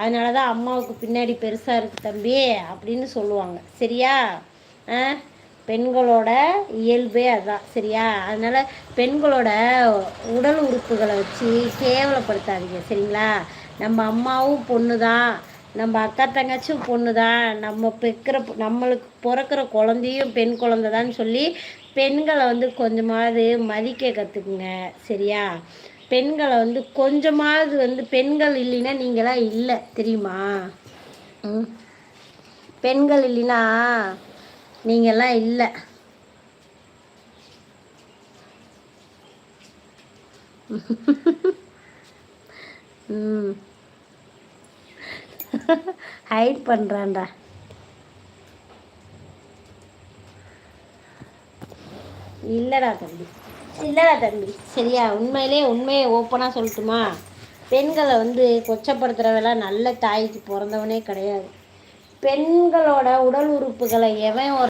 அதனால தான் அம்மாவுக்கு பின்னாடி பெருசாக இருக்குது தம்பி அப்படின்னு சொல்லுவாங்க. சரியா? பெண்களோட இயல்பே அதுதான் சரியா? அதனால் பெண்களோட உடல் உறுப்புகளை வச்சு கேவலப்படுத்தாதீங்க. சரிங்களா? நம்ம அம்மாவும் பொண்ணு தான் நம்ம அக்கா தங்கச்சும் பொண்ணு தான் நம்ம பெக்கிற நம்மளுக்கு பிறக்கிற குழந்தையும் பெண் குழந்தை தான் சொல்லி பெண்களை வந்து கொஞ்சமாவது மதிக்க கற்றுக்குங்க சரியா? பெண்களை வந்து கொஞ்சமாவது வந்து பெண்கள் இல்லைன்னா நீங்களாம் இல்லை தெரியுமா? பெண்கள் இல்லைன்னா நீங்கள்லாம் இல்லை. ம். ஹைட் பண்ணுறான்டா இல்லைடா தம்பி. இல்லைடா தம்பி. சரியா உண்மையிலே உண்மையை ஓப்பனாக சொல்லட்டுமா? பெண்களை வந்து கொச்சப்படுத்துகிறவெல்லாம் நல்ல தாய்க்கு பிறந்தவனே கிடையாது. பெண்களோட உடல் உறுப்புகளை எவன் ஒரு